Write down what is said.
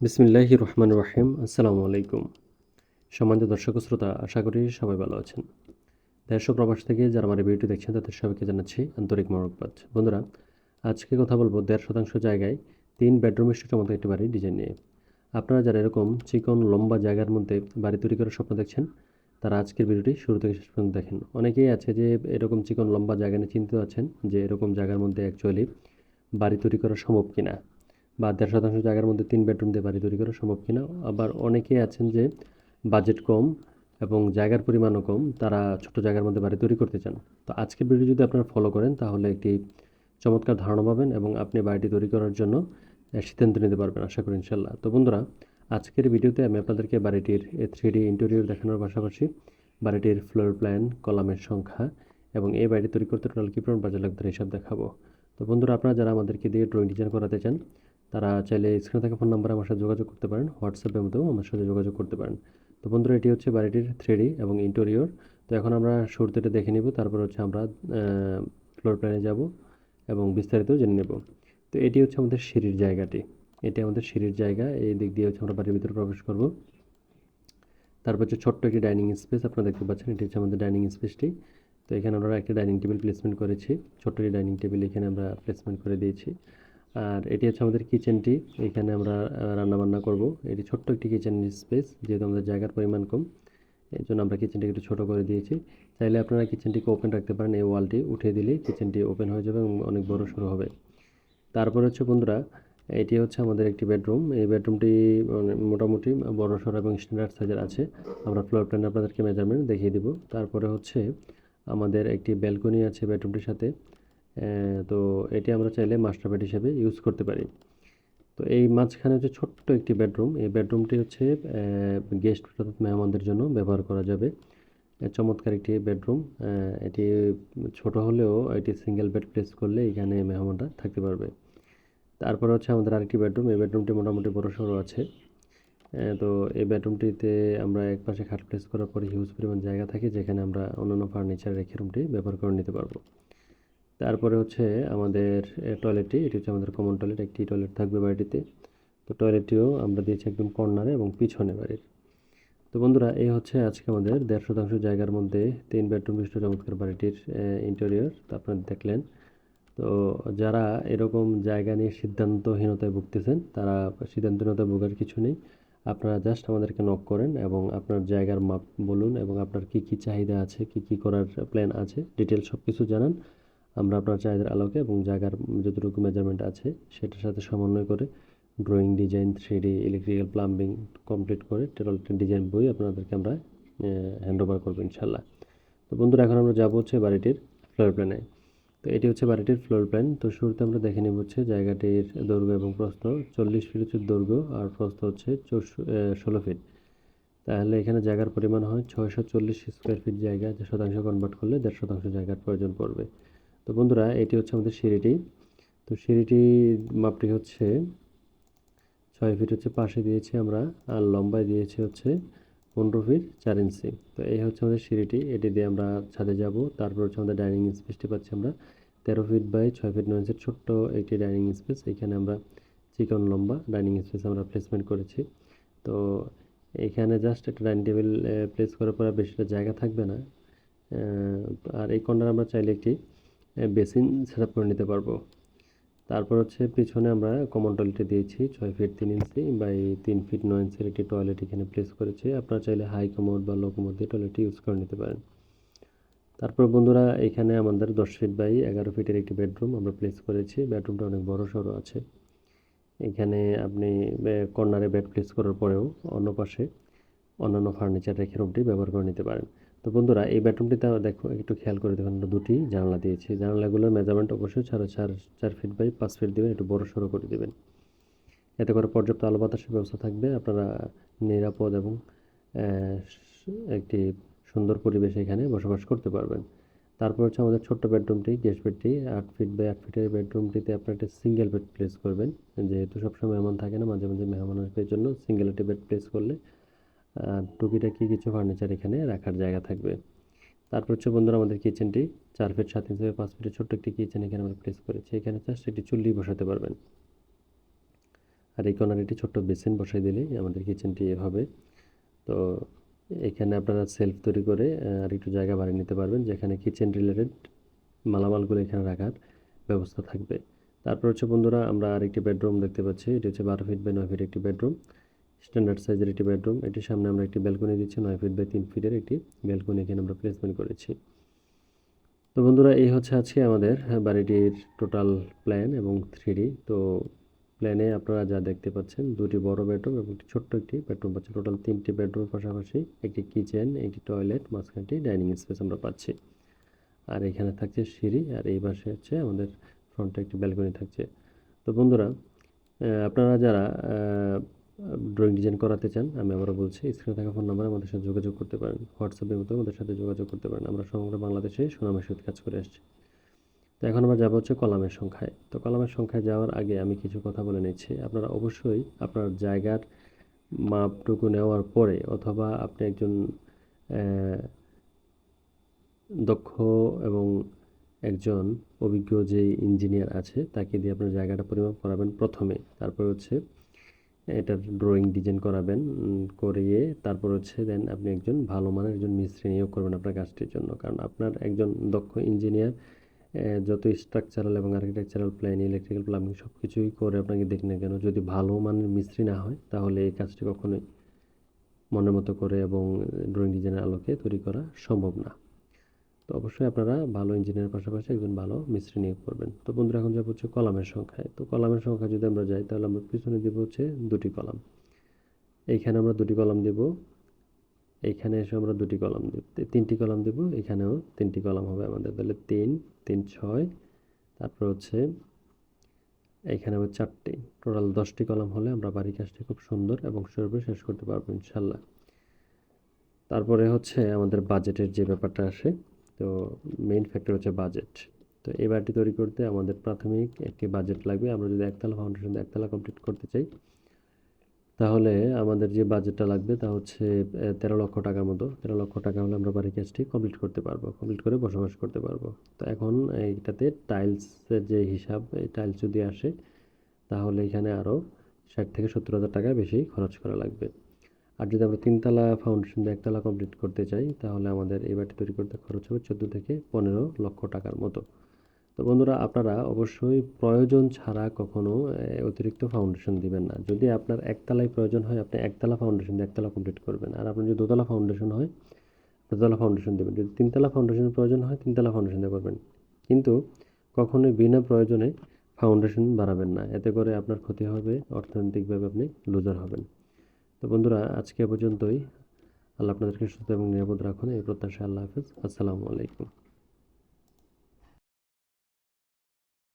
বিসমিল্লাহি রহমান রাহিম আসসালামু আলাইকুম। সম্মানিত দর্শক শ্রোতা, আশা করি সবাই ভালো আছেন। ও প্রবাস থেকে যারা আমার এই ভিডিওটি দেখছেন, তাদের সবাইকে জানাচ্ছি আন্তরিক মরকবাদ বন্ধুরা, আজকে কথা বলব দেড় শতাংশ জায়গায় তিন বেডরুম বিশিষ্ট চমৎকার একটি বাড়ির ডিজাইন নিয়ে। আপনারা যারা এরকম চিকন, লম্বা জায়গার মধ্যে বাড়ি তৈরি করার স্বপ্ন দেখছেন, তারা আজকের ভিডিওটি শুরু থেকে শেষ পর্যন্ত দেখেন। অনেকেই আছে যে এরকম চিকন, লম্বা জায়গা নিয়ে চিন্তিত আছেন যে এরকম জায়গার মধ্যে অ্যাকচুয়ালি বাড়ি তৈরি করা সম্ভব কিনা। বা দেড় শতাংশ জায়গার মধ্যে তিন বেডরুম দিয়ে বাড়ি তৈরি করা সম্ভব কিনা? আবার অনেকেই আছেন যে বাজেট কম এবং জায়গার পরিমাণও কম, তারা ছোট জায়গার মধ্যে বাড়ি তৈরি করতে চান। তো আজকের ভিডিও যদি আপনারা ফলো করেন, তাহলে একটি চমৎকার ধারণা পাবেন এবং আপনি বাড়িটি তৈরি করার জন্য সিদ্ধান্ত নিতে পারবেন, আশা করি ইনশাল্লাহ তো বন্ধুরা, আজকের ভিডিওতে আমি আপনাদেরকে বাড়িটির থ্রি ডি ইন্টেরিয়র দেখানোর পাশাপাশি বাড়িটির ফ্লোর প্ল্যান কলামের সংখ্যা এবং এই বাড়িটি তৈরি করতে টোটাল কী পরিমাণ বাজার লাগবে হিসাব দেখাবো। তো বন্ধুরা, আপনারা যারা আমাদেরকে দিয়ে ড্রয়িং ডিজাইন করাতে চান তারা চাইলে স্ক্রিনে থাকা ফোন নাম্বারে আমার সাথে যোগাযোগ করতে পারেন হোয়াটসঅ্যাপের মধ্যেও আমার সাথে যোগাযোগ করতে পারেন। তো বন্ধুরা, এটি হচ্ছে বাড়িটির থ্রি এবং ইন্টেরিয়র। তো এখন আমরা শুরুতে এটা দেখে নিব, তারপর হচ্ছে আমরা ফ্লোর প্ল্যানে যাব এবং বিস্তারিত জেনে নেব। তো এটি হচ্ছে আমাদের সিঁড়ির জায়গাটি। এটি আমাদের সিঁড়ির জায়গা, এই দিক দিয়ে হচ্ছে আমরা বাড়ির ভিতরে প্রবেশ করব। তারপর হচ্ছে ছোট্ট একটি ডাইনিং স্পেস, আপনারা দেখতে পাচ্ছেন, এটি হচ্ছে আমাদের ডাইনিং স্পেসটি। তো এখানে আমরা একটি ডাইনিং টেবিল প্লেসমেন্ট করেছি। ছোট্ট একটি ডাইনিং টেবিল এখানে আমরা প্লেসমেন্ট করে দিয়েছি। আর এটি হচ্ছে আমাদের কিচেনটি এখানে আমরা রান্না বান্না করব। এটি ছোট্ট একটি কিচেন স্পেস যেহেতু আমাদের জায়গার পরিমাণ কম এই জন্য আমরা কিচেনটিকে একটু ছোটো করে দিয়েছি। চাইলে আপনারা কিচেনটিকে ওপেন রাখতে পারেন, এই ওয়ালটি উঠিয়ে দিলেই কিচেনটি ওপেন হয়ে যাবে এবং অনেক বড় শুরু হবে। তারপর হচ্ছে বন্ধুরা, এটি হচ্ছে আমাদের একটি বেডরুম এই বেডরুমটি মানে মোটামুটি বড় সড়ো এবং স্ট্যান্ডার্ড সাইজের আছে। আমরা ফ্লোর প্ল্যান আপনাদেরকে মেজারমেন্ট দেখিয়ে দিব। তারপরে হচ্ছে আমাদের একটি ব্যালকনি আছে বেডরুমটির সাথে। তো এটি আমরা চাইলে মাস্টার বেড হিসেবে ইউজ করতে পারি। তো এই মাঝখানে হচ্ছে ছোট্ট একটি বেডরুম এই বেডরুমটি হচ্ছে গেস্ট অর্থাৎ মেহমানদের জন্য ব্যবহার করা যাবে। চমৎকার একটি বেডরুম এটি ছোট হলেও এটি সিঙ্গেল বেড প্লেস করলে এখানে মেহমানরা থাকতে পারবে। তারপর হচ্ছে আমাদের আরেকটি বেডরুম এই বেডরুমটি মোটামুটি বড় সড়ো আছে। তো এই বেডরুমটিতে আমরা এক পাশে খাট প্লেস করার পরে হিউজ পরিমাণ জায়গা থাকে, যেখানে আমরা অন্যান্য ফার্নিচার রেখে রুমটি ব্যবহার করে নিতে পারব। তারপরে হচ্ছে আমাদের টয়লেটটি এটি হচ্ছে আমাদের কমন টয়লেট একটি টয়লেট থাকবে বাড়িটিতে। তো টয়লেটটিও আমরা দিয়েছি একদম কর্নারে এবং পিছনে বাড়ির। তো বন্ধুরা, এই হচ্ছে আজকে আমাদের দেড় শতাংশ জায়গার মধ্যে তিন বেডরুম বিশিষ্ট চমৎকার বাড়িটির ইন্টেরিয়র তো আপনারা দেখলেন। তো যারা এরকম জায়গা নিয়ে সিদ্ধান্তহীনতায় ভুগতেছেন, তারা সিদ্ধান্তহীনতায় ভোগার কিছু নেই। আপনারা জাস্ট আমাদেরকে নক করেন এবং আপনার জায়গার মাপ বলুন এবং আপনার কি কি চাহিদা আছে, কি কি করার প্ল্যান আছে ডিটেল সব কিছু জানান। আমরা আপনার চাহিদার আলোকে এবং জায়গার যতটুকু মেজারমেন্ট আছে, সেটার সাথে সমন্বয় করে drawing design three D electrical plumbing complete করে টোটাল ডিজাইন বই আপনাদেরকে আমরা হ্যান্ড ওভার করব ইনশাল্লাহ তো বন্ধুরা, এখন আমরা যাব হচ্ছে বাড়িটির ফ্লোর প্ল্যানে তো এটি হচ্ছে বাড়িটির ফ্লোর প্ল্যান তো শুরুতে আমরা দেখে নেব হচ্ছে জায়গাটির দৈর্ঘ্য এবং প্রস্থ। চল্লিশ ফিট হচ্ছে দৈর্ঘ্য আর প্রস্থ হচ্ছে ষোলো ফিট তাহলে এখানে জায়গার পরিমাণ হয় ছয়শো চল্লিশ স্কোয়ার ফিট জায়গা শতাংশ কনভার্ট করলে দেড় শতাংশ জায়গার প্রয়োজন পড়বে। তো বন্ধুরা, এটি হচ্ছে আমাদের সিঁড়িটি। তো সিঁড়িটি মাপটি হচ্ছে ছয় ফিট হচ্ছে, পাশে দিয়েছি আমরা, আর লম্বায় দিয়েছি হচ্ছে পনেরো ফিট চার ইঞ্চি। তো এই হচ্ছে আমাদের সিঁড়িটি, এটি দিয়ে আমরা ছাদে যাব। তারপর হচ্ছে আমাদের ডাইনিং স্পেসটি পাচ্ছি আমরা তেরো ফিট বাই ছয় ফিট নয় ইঞ্চের ছোট্ট একটি ডাইনিং স্পেস। এখানে আমরা চিকন লম্বা ডাইনিং স্পেস আমরা প্লেসমেন্ট করেছি। তো এখানে জাস্ট একটা ডাইনিং টেবিল প্লেস করার পর বেশিটা জায়গা থাকবে না। আর এই কর্নার আমরা চাইলে একটি বেসিন সেট আপ করে নিতে পারব। তারপর হচ্ছে পিছনে আমরা কমন টয়লেটে দিয়েছি ছয় ফিট তিন ইঞ্চি বাই তিন ফিট নয় ইঞ্চির একটি টয়লেট এখানে প্লেস করেছি। আপনারা চাইলে হাই কমোড বা লো কমোড দিয়ে টয়লেটটি ইউজ করে নিতে পারেন। তারপর বন্ধুরা, এখানে আমাদের দশ ফিট বাই এগারো ফিটের একটি বেডরুম আমরা প্লেস করেছি। বেডরুমটা অনেক বড় সড়ো আছে। এখানে আপনি কর্নারে বেড প্লেস করার পরেও অন্য পাশে অন্যান্য ফার্নিচার রেখে রুমটি ব্যবহার করে নিতে পারেন। তো বন্ধুরা, এই বেডরুমটিতে দেখো, একটু খেয়াল করে দেখুন দুটি জানলা দিয়েছি। জানলাগুলোর মেজারমেন্ট অবশ্যই সাড়ে চার চার ফিট বাই পাঁচ ফিট দেবেন, একটু বড় সড়ো করে দেবেন। এতে করে পর্যাপ্ত আলো বাতাসের ব্যবস্থা থাকবে, আপনারা নিরাপদ এবং একটি সুন্দর পরিবেশে এখানে বসবাস করতে পারবেন। তারপর হচ্ছে আমাদের ছোট্ট বেডরুমটি গেস্ট বেডটি আট ফিট বাই আট ফিটের বেডরুমটিতে আপনার একটা সিঙ্গেল বেড প্লেস করবেন। যেহেতু সবসময় মেহমান থাকে না, মাঝে মাঝে মেহমান আসবে জন্য সিঙ্গেল একটি বেড প্লেস করলে টুকিটাকি কিছু ফার্নিচার এখানে রাখার জায়গা থাকবে। তারপর হচ্ছে বন্ধুরা, আমাদের কিচেনটি চার ফিট সাত ইঞ্চি পাঁচ ফিটের ছোট্ট একটি কিচেন এখানে আমরা প্লেস করেছি। এখানে জাস্ট একটি চুল্লি বসাতে পারবেন। আর এই কর্নারে একটি ছোট্ট বেসিন বসাই দিলেই আমাদের কিচেনটি এভাবে। তো এখানে আপনারা সেলফ তৈরি করে আর একটু জায়গা বাড়িয়ে নিতে পারবেন যেখানে কিচেন রিলেটেড মালামালগুলো এখানে রাখার ব্যবস্থা থাকবে। তারপর হচ্ছে বন্ধুরা, আমরা আরেকটি বেডরুম দেখতে পাচ্ছি। এটি হচ্ছে বারো ফিট বাই নয় ফিট একটি বেডরুম স্ট্যান্ডার্ড সাইজের একটি বেডরুম এটির সামনে আমরা একটি ব্যালকনি দিচ্ছি, নয় ফিট বাই তিন ফিটের একটি ব্যালকনি এখানে আমরা প্লেসমেন্ট করেছি। তো বন্ধুরা, এই হচ্ছে আজকে আমাদের বাড়িটির টোটাল প্ল্যান এবং থ্রি তো প্ল্যানে আপনারা যা দেখতে পাচ্ছেন, দুটি বড় বেডরুম এবং একটি ছোট্ট একটি বেডরুম পাচ্ছেন। টোটাল তিনটি বেডরুমের পাশাপাশি একটি কিচেন একটি টয়লেট মাঝখানটি ডাইনিং স্পেস আমরা পাচ্ছি। আর এখানে থাকছে সিঁড়ি, আর এই পাশে হচ্ছে আমাদের ফ্রন্টে একটি ব্যালকনি থাকছে। তো বন্ধুরা আপনারা যারা ড্রয়িং ডিজাইন করাতে চান, আমি আবারও বলছি, স্ক্রিনে থাকা ফোন নাম্বারে আমাদের সাথে যোগাযোগ করতে পারেন। হোয়াটসঅ্যাপের মতো আমাদের সাথে যোগাযোগ করতে পারেন। আমরা সমগ্র বাংলাদেশে সুনামের সহিত কাজ করে আসছি। তো এখন আমরা যাব হচ্ছে কলামের সংখ্যায়। তো কলামের সংখ্যায় যাওয়ার আগে আমি কিছু কথা বলে নিচ্ছি। আপনারা অবশ্যই আপনার জায়গার মাপটুকু নেওয়ার পরে অথবা আপনি একজন দক্ষ এবং একজন অভিজ্ঞ যে ইঞ্জিনিয়ার আছে, তাকে দিয়ে আপনার জায়গাটা পরিমাপ করাবেন প্রথমে। তারপরে হচ্ছে এটার ড্রয়িং ডিজাইন করাবেন করিয়ে তারপর হচ্ছে দেন আপনি একজন ভালো মানের একজন মিস্ত্রি নিয়োগ করবেন আপনার কাজটির জন্য। কারণ আপনার একজন দক্ষ ইঞ্জিনিয়ার যত স্ট্রাকচারাল এবং আর্কিটেকচারাল প্ল্যান ইলেকট্রিক্যাল প্লাম্বিং সব কিছুই করে আপনাকে দেখি না কেন, যদি ভালো মানের মিস্ত্রি না হয়, তাহলে এই কাজটি কখনোই মনের মতো করে এবং ড্রয়িং ডিজাইনের আলোকে তৈরি করা সম্ভব না। তো অবশ্যই আপনারা ভালো ইঞ্জিনিয়ারের পাশাপাশি একজন ভালো মিস্ত্রি নিয়োগ করবেন। তো বন্ধুরা, এখন যাব হচ্ছে কলামের সংখ্যায়। তো কলামের সংখ্যা যদি আমরা যাই, তাহলে আমরা পিছনে দিব হচ্ছে দুটি কলাম। এইখানে আমরা দুটি কলাম দেব, এইখানে এসে আমরা দুটি কলাম দেব তিনটি কলাম দেব এখানেও তিনটি কলাম হবে আমাদের। তাহলে তিন তিন, ছয়, তারপর হচ্ছে এইখানে হবে চারটি। টোটাল দশটি কলাম হলে আমরা বাড়ির কাজটি খুব সুন্দর এবং সুরভে শেষ করতে পারব ইনশাল্লাহ। তারপরে হচ্ছে আমাদের বাজেটের যে ব্যাপারটা আসে তো মেইন ফ্যাক্টর হচ্ছে বাজেট তো এই বাড়িটি তৈরি করতে আমাদের প্রাথমিক একটি বাজেট লাগবে। আমরা যদি একতলা ফাউন্ডেশন একতলা কমপ্লিট করতে চাই, তাহলে আমাদের যে বাজেটটা লাগবে তা হচ্ছে তেরো লক্ষ টাকার মতো। তেরো লক্ষ টাকা হলে আমরা বাড়ির কাজটি কমপ্লিট করতে পারব কমপ্লিট করে বসবাস করতে পারব। তো এখন এইটাতে টাইলসের যে হিসাব, এই টাইলস যদি আসে, তাহলে এখানে আরও ষাট থেকে সত্তর হাজার টাকা বেশি খরচ করা লাগবে। আর যদি আমরা তিনতলা ফাউন্ডেশন দিয়ে একতলা কমপ্লিট করতে চাই, তাহলে আমাদের এই বাড়িটি তৈরি করতে খরচ হবে চোদ্দ থেকে পনেরো লক্ষ টাকার মতো। তো বন্ধুরা, আপনারা অবশ্যই প্রয়োজন ছাড়া কখনো অতিরিক্ত ফাউন্ডেশন দিবেন না। যদি আপনার একতলায় প্রয়োজন হয়, আপনি একতলা ফাউন্ডেশন একতলা কমপ্লিট করবেন। আর আপনার যদি দোতলা ফাউন্ডেশন হয় দোতলা ফাউন্ডেশন দেবেন। যদি তিনতলা ফাউন্ডেশনের প্রয়োজন হয়, তিনতলা ফাউন্ডেশন দিয়ে করবেন। কিন্তু কখনোই বিনা প্রয়োজনে ফাউন্ডেশন বাড়াবেন না। এতে করে আপনার ক্ষতি হবে, অর্থনৈতিকভাবে আপনি লুজার হবেন। তো বন্ধুরা, আজকে পর্যন্তই। আল্লাহ আপনাদেরকে সুস্থ এবং নিরাপদ রাখুন। এই প্রত্যাশা আল্লাহ হাফিজ। আসসালামু আলাইকুম।